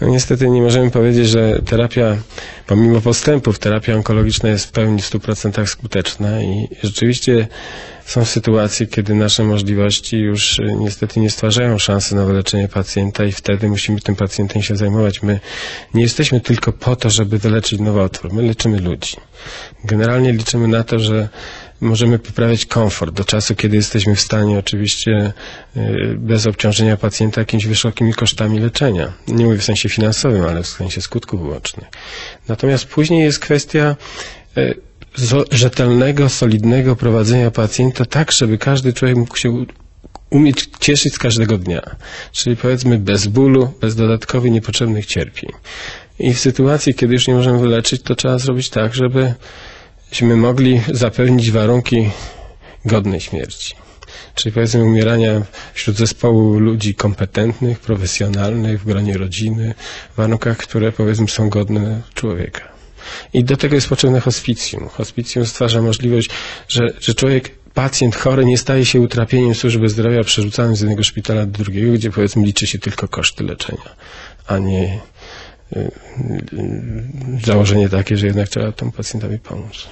No niestety nie możemy powiedzieć, że terapia, pomimo postępów, terapia onkologiczna jest w pełni w 100% skuteczna i rzeczywiście są sytuacje, kiedy nasze możliwości już y, niestety nie stwarzają szansy na wyleczenie pacjenta i wtedy musimy tym pacjentem się zajmować. My nie jesteśmy tylko po to, żeby wyleczyć nowotwór. My leczymy ludzi. Generalnie liczymy na to, że możemy poprawiać komfort do czasu, kiedy jesteśmy w stanie oczywiście y, bez obciążenia pacjenta jakimiś wysokimi kosztami leczenia. Nie mówię w sensie finansowym, ale w sensie skutków ubocznych. Natomiast później jest kwestia zo- rzetelnego, solidnego prowadzenia pacjenta tak, żeby każdy człowiek mógł się umieć cieszyć z każdego dnia. Czyli powiedzmy bez bólu, bez dodatkowych niepotrzebnych cierpień. I w sytuacji, kiedy już nie możemy wyleczyć, to trzeba zrobić tak, żeby żebyśmy mogli zapewnić warunki godnej śmierci. Czyli powiedzmy umierania wśród zespołu ludzi kompetentnych, profesjonalnych, w gronie rodziny, w warunkach, które powiedzmy są godne człowieka. I do tego jest potrzebne hospicjum. Hospicjum stwarza możliwość, że, że człowiek, pacjent chory nie staje się utrapieniem służby zdrowia przerzucanym z jednego szpitala do drugiego, gdzie powiedzmy liczy się tylko koszty leczenia, a nie założenie takie, że jednak trzeba temu pacjentowi pomóc.